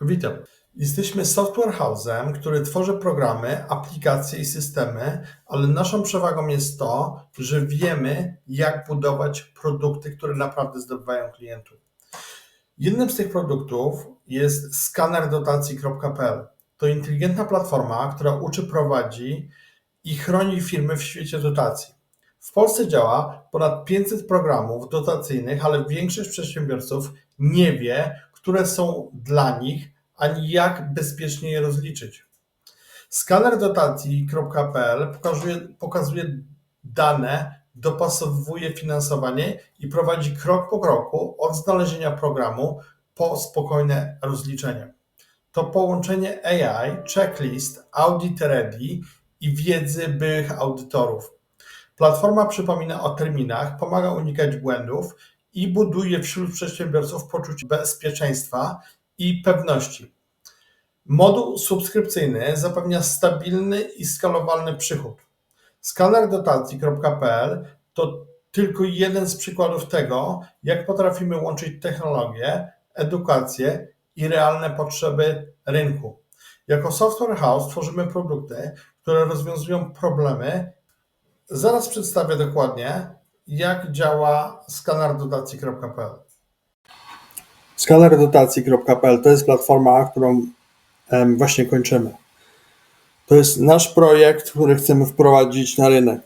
Witam. Jesteśmy software house'em, który tworzy programy, aplikacje i systemy, ale naszą przewagą jest to, że wiemy, jak budować produkty, które naprawdę zdobywają klientów. Jednym z tych produktów jest skanerdotacji.pl. To inteligentna platforma, która uczy, prowadzi i chroni firmy w świecie dotacji. W Polsce działa ponad 500 programów dotacyjnych, ale większość przedsiębiorców nie wie, które są dla nich, ani jak bezpiecznie je rozliczyć. Skanerdotacji.pl pokazuje, pokazuje dane, dopasowuje finansowanie i prowadzi krok po kroku od znalezienia programu po spokojne rozliczenie. To połączenie AI, checklist, audit ready i wiedzy byłych audytorów. Platforma przypomina o terminach, pomaga unikać błędów i buduje wśród przedsiębiorców poczucie bezpieczeństwa i pewności. Moduł subskrypcyjny zapewnia stabilny i skalowalny przychód. Skanerdotacji.pl to tylko jeden z przykładów tego, jak potrafimy łączyć technologię, edukację i realne potrzeby rynku. Jako software house tworzymy produkty, które rozwiązują problemy. Zaraz przedstawię dokładnie, jak działa skanerdotacji.pl. Skanerdotacji.pl to jest platforma, którą właśnie kończymy. To jest nasz projekt, który chcemy wprowadzić na rynek.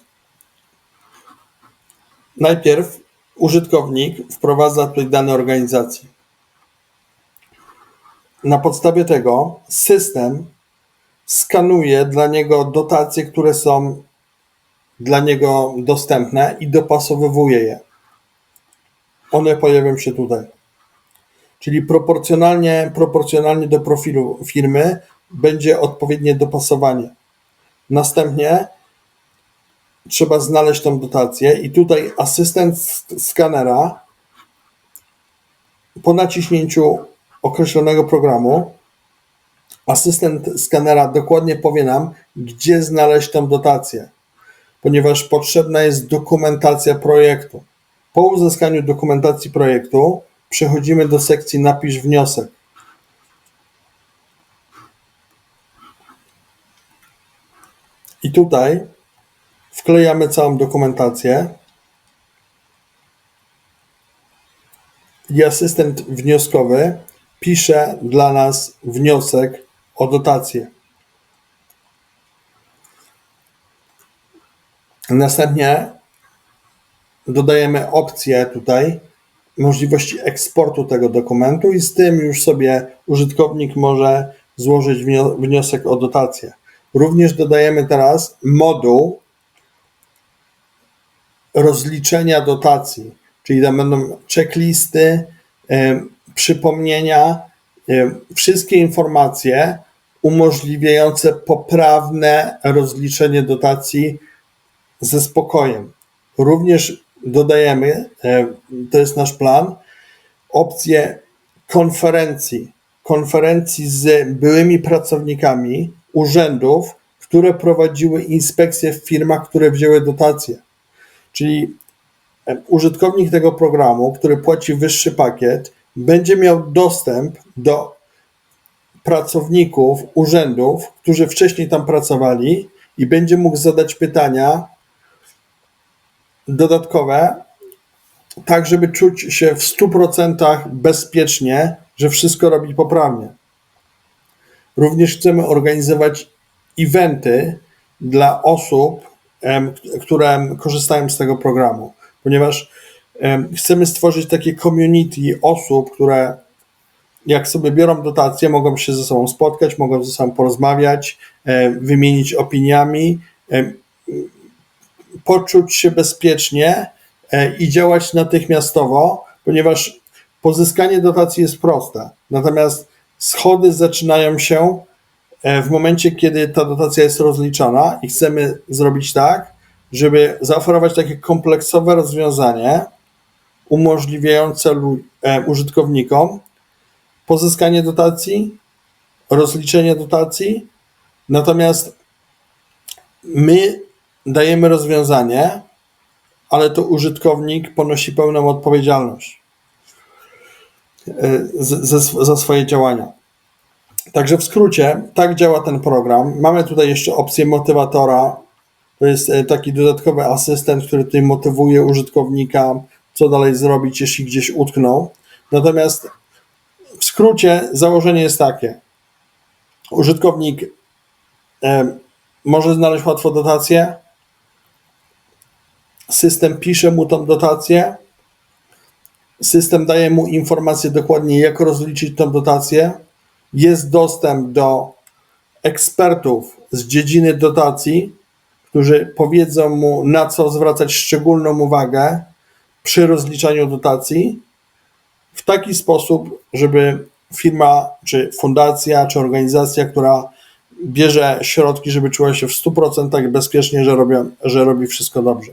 Najpierw użytkownik wprowadza tutaj dane organizacji. Na podstawie tego system skanuje dla niego dotacje, które są dla niego dostępne i dopasowywuje je. One pojawią się tutaj. Czyli proporcjonalnie, proporcjonalnie do profilu firmy będzie odpowiednie dopasowanie. Następnie trzeba znaleźć tą dotację i tutaj asystent sk- skanera po naciśnięciu określonego programu asystent skanera dokładnie powie nam, gdzie znaleźć tą dotację, ponieważ potrzebna jest dokumentacja projektu. Po uzyskaniu dokumentacji projektu przechodzimy do sekcji Napisz wniosek. I tutaj wklejamy całą dokumentację. I asystent wnioskowy pisze dla nas wniosek o dotację. Następnie dodajemy opcję tutaj możliwości eksportu tego dokumentu i z tym już sobie użytkownik może złożyć wnio- wniosek o dotację. Również dodajemy teraz moduł rozliczenia dotacji, czyli tam będą checklisty, em, przypomnienia, em, wszystkie informacje umożliwiające poprawne rozliczenie dotacji ze spokojem. Również dodajemy, e, to jest nasz plan, opcję konferencji. Konferencji z byłymi pracownikami urzędów, które prowadziły inspekcje w firmach, które wzięły dotacje. Czyli e, użytkownik tego programu, który płaci wyższy pakiet, będzie miał dostęp do pracowników urzędów, którzy wcześniej tam pracowali i będzie mógł zadać pytania dodatkowe, tak żeby czuć się w 100% bezpiecznie, że wszystko robi poprawnie. Również chcemy organizować eventy dla osób, które korzystają z tego programu, ponieważ em, chcemy stworzyć takie community osób, które jak sobie biorą dotacje, mogą się ze sobą spotkać, mogą ze sobą porozmawiać, wymienić opiniami, poczuć się bezpiecznie e, i działać natychmiastowo, ponieważ pozyskanie dotacji jest proste. Natomiast schody zaczynają się e, w momencie, kiedy ta dotacja jest rozliczana i chcemy zrobić tak, żeby zaoferować takie kompleksowe rozwiązanie umożliwiające e, użytkownikom pozyskanie dotacji, rozliczenie dotacji, natomiast my dajemy rozwiązanie, ale to użytkownik ponosi pełną odpowiedzialność e, za swoje działania. Także w skrócie, tak działa ten program. Mamy tutaj jeszcze opcję motywatora. To jest e, taki dodatkowy asystent, który tutaj motywuje użytkownika, co dalej zrobić, jeśli gdzieś utknął. Natomiast w skrócie założenie jest takie. Użytkownik e, może znaleźć łatwo dotację. System pisze mu tą dotację. System daje mu informację dokładnie, jak rozliczyć tą dotację. Jest dostęp do ekspertów z dziedziny dotacji, którzy powiedzą mu, na co zwracać szczególną uwagę przy rozliczaniu dotacji, w taki sposób, żeby firma, czy fundacja, czy organizacja, która bierze środki, żeby czuła się w 100% bezpiecznie, że, robią, że robi wszystko dobrze.